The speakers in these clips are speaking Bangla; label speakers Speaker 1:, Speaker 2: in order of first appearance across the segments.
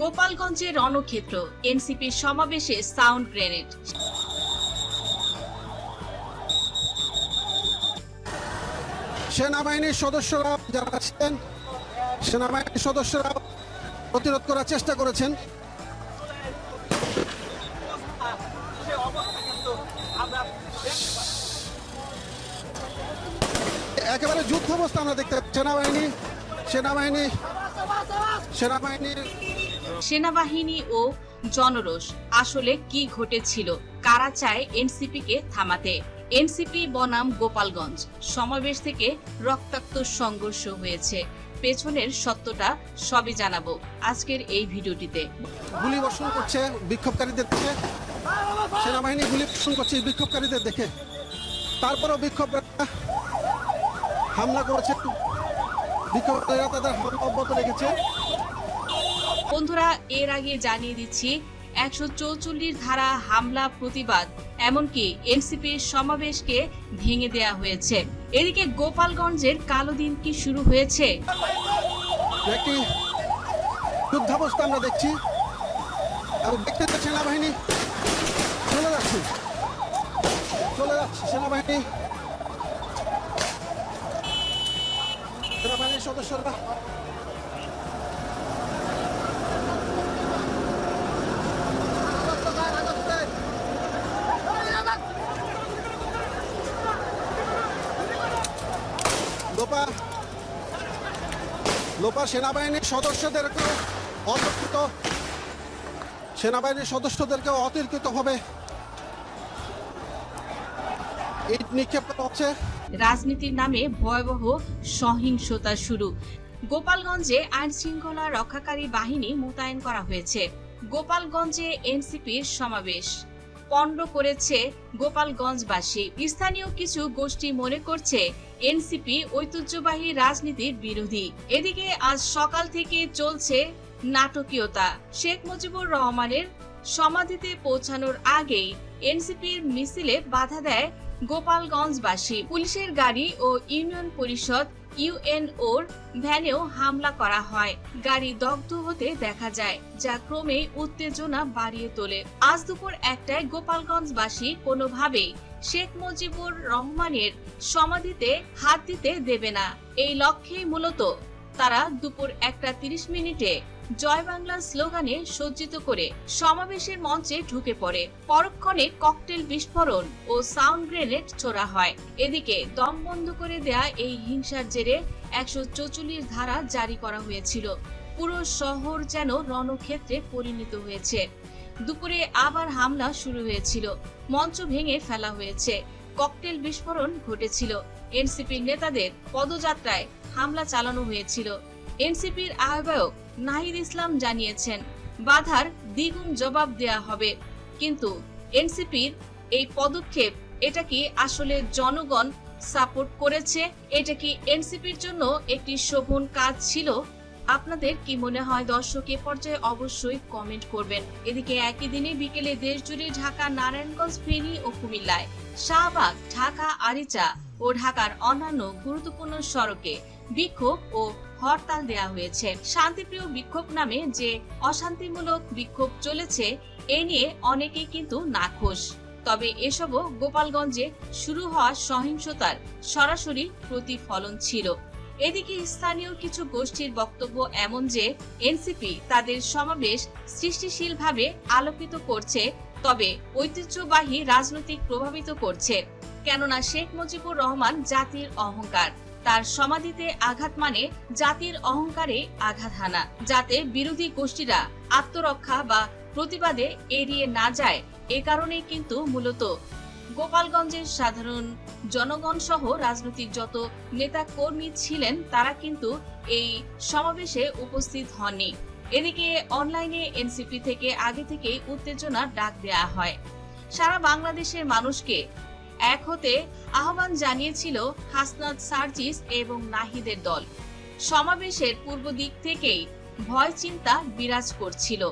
Speaker 1: গোপালগঞ্জের রণক্ষেত্র এনসিপির সমাবেশে সাউন্ড গ্রেনেড
Speaker 2: সেনাবাহিনীর সদস্যরা যারা আছেন, সেনাবাহিনীর সদস্যরা প্রতিরোধ করার চেষ্টা করেছেন একেবারে যুদ্ধ অবস্থা আমরা দেখতে। সেনাবাহিনী সেনাবাহিনী, সেনাবাহিনীর
Speaker 1: সেনাবাহিনী ও জনরোষ, আসলে কি ঘটেছিল? কারা চায় এনসিপিকে থামাতে? এনসিপি বনাম গোপালগঞ্জ। সমাবেশ থেকে রক্তাক্ত সংঘর্ষ হয়েছে। পেছনের সত্যটা সবই জানাব আজকের এই ভিডিওটিতে।
Speaker 2: গুলি বর্ষণ করছে বিক্ষোভকারীদের দেখে। সেনাবাহিনী গুলি বর্ষণ করছে বিক্ষোভকারীদের দেখে। তারপরও বিক্ষোভকারীরা হামলা করেছে। বিক্ষোভকারীরা তাদের অব্যাহত রেখেছে।
Speaker 1: বন্ধুরা, এর আগে জানিয়ে দিচ্ছি, একশো চৌচল্লিশ ধারা হামলা প্রতিবাদ, এমনকি এনসিপির সমাবেশকে ভেঙে দেয়া হয়েছে। এদিকে গোপালগঞ্জের কালো দিন কি শুরু হয়েছে?
Speaker 2: একটি যুদ্ধাবস্থা আমরা দেখছি। দেখতে পাচ্ছি সেনাবাহিনী চলে যাচ্ছে। চলে যাচ্ছে সেনাবাহিনী। সেনাবাহিনীর সদস্যরা লোপা। লোপা সেনাবাহিনীর সদস্যদেরকেও অতর্কিত। সেনাবাহিনীর সদস্যদেরকেও অতর্কিতভাবে ইট নিক্ষেপ
Speaker 1: রাজনীতির নামে ভয়াবহ সহিংসতা শুরু। গোপালগঞ্জে আইন শৃঙ্খলা রক্ষাকারী বাহিনী মোতায়েন করা হয়েছে। গোপালগঞ্জে এনসিপির সমাবেশ। পণ্ড করেছে গোপালগঞ্জবাসী। স্থানীয় কিছু গোষ্ঠী মনে করছে এনসিপি ঐতিহ্যবাহী রাজনীতির বিরোধী। এদিকে আজ সকাল থেকে চলছে নাটকীয়তা। শেখ মুজিবুর রহমানের সমাধিতে পৌঁছানোর আগেই এনসিপির মিছিলে বাধা দেয় গোপালগঞ্জবাসী, পুলিশের গাড়ি ও ইউনিয়ন পরিষদ, ইউএনওর ভ্যানেও হামলা করা হয়। গাড়ি দগ্ধ হতে দেখা যায়, যা ক্রমে উত্তেজনা বাড়িয়ে তোলে। আজ দুপুর একটায় গোপালগঞ্জবাসী কোনোভাবেই শেখ মুজিবুর রহমানের সমাধিতে হাত দিতে দেবে না। এই লক্ষ্যেই মূলত তারা দুপুর একটা তিরিশ মিনিটে জয় বাংলা স্লোগানে সজ্জিত করে সমাবেশের মঞ্চে ঢুকে পড়ে। পরক্ষণে ককটেল বিস্ফোরণ ও সাউন্ড গ্রেনেড ছোড়া হয়। এদিকে দম বন্ধ করে দেয়া এই হিংসার জেরে একশো ধারা জারি করা হয়েছিল। পুরো শহর যেন রণক্ষেত্রে পরিণত হয়েছে। দুপুরে আবার হামলা শুরু হয়েছিল। মঞ্চ ভেঙে ফেলা হয়েছে। ককটেল বিস্ফোরণ ঘটেছিল। এনসিপির নেতাদের পদযাত্রায় হামলা চালানো হয়েছিল। এনসিপির আহ্বায়ক নাহিদ ইসলাম জানিয়েছেন, বাধার দ্বিগুণ জবাব দেয়া হবে। কিন্তু এনসিপির এই পদক্ষেপ, এটা কি আসলে জনগণ সাপোর্ট করেছে? এটা কি এনসিপির জন্য একটি শোভন কাজ ছিল? আপনাদের কি মনে হয় দর্শক, এ পর্যায়ে অবশ্যই কমেন্ট করবেন। এদিকে একই দিনে বিকেলে দেশজুড়ে ঢাকা, নারায়ণগঞ্জ, ফেনী ও কুমিল্লায় শাহবাগ, ঢাকা, আরিচা ও ঢাকার অন্যান্য গুরুত্বপূর্ণ সড়কে বিক্ষোভ ও হরতাল দেয়া হয়েছে। শান্তিপ্রিয় বিক্ষোভ নামে যে অশান্তিমূলক বিক্ষোভ চলেছে, এ নিয়ে অনেকেই কিন্তু নাখোশ। তবে এসবও গোপালগঞ্জে শুরু হওয়া সহিংসতার সরাসরি প্রতিফলন ছিল। এদিকে স্থানীয় কিছু গোষ্ঠীর বক্তব্য এমন যে, এনসিপি তাদের সমাবেশ সৃষ্টিশীলভাবে আলোকিত করছে, তবে ঐতিহ্যবাহী রাজনৈতিক প্রভাবিত করছে। কেননা শেখ মুজিবুর রহমান জাতির অহংকার। তার সমাধিতে আঘাত মানে জাতির অহংকারে আঘাত হানা, যাতে বিরোধী গোষ্ঠীরা আত্মরক্ষা বা প্রতিবাদে এড়িয়ে না যায়। এ কারণে কিন্তু মূলত গোপালগঞ্জের সাধারণ জনগণ সহ রাজনৈতিক যত নেতা কর্মী ছিলেন, তারা কিন্তু এই সমাবেশে উপস্থিত হননি। এদিকে অনলাইনে এনসিপি থেকে আগে থেকেই উত্তেজনার ডাক দেয়া হয়। সারা বাংলাদেশের মানুষকে এক হতে আহ্বান জানিয়েছিল হাসনাত সার্জিস এবং নাহিদের দল। সমাবেশের পূর্ব দিক থেকেই ভয় চিন্তা বিরাজ করছিল।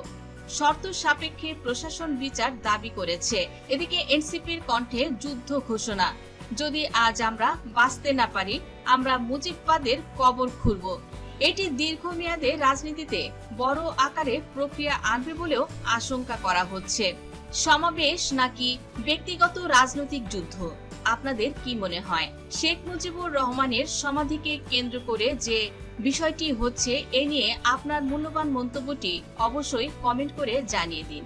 Speaker 1: শর্ত সাপেক্ষে প্রশাসন বিচার দাবি করেছে। এদিকে এনসিপির কণ্ঠে যুদ্ধ ঘোষণা। যদি আজ আমরা বাঁচতে না পারি, আমরা মুজিববাদের কবর খুলব। এটি দীর্ঘমেয়াদে রাজনীতিতে বড় আকারে প্রক্রিয়া আনবে বলেও আশঙ্কা করা হচ্ছে। সমাবেশ নাকি ব্যক্তিগত রাজনৈতিক যুদ্ধ? আপনাদের কি মনে হয়? শেখ মুজিবুর রহমানের সমাধিকে কেন্দ্র করে যে বিষয়টি হচ্ছে, এ নিয়ে আপনার মূল্যবান মন্তব্যটি অবশ্যই কমেন্ট করে জানিয়ে দিন।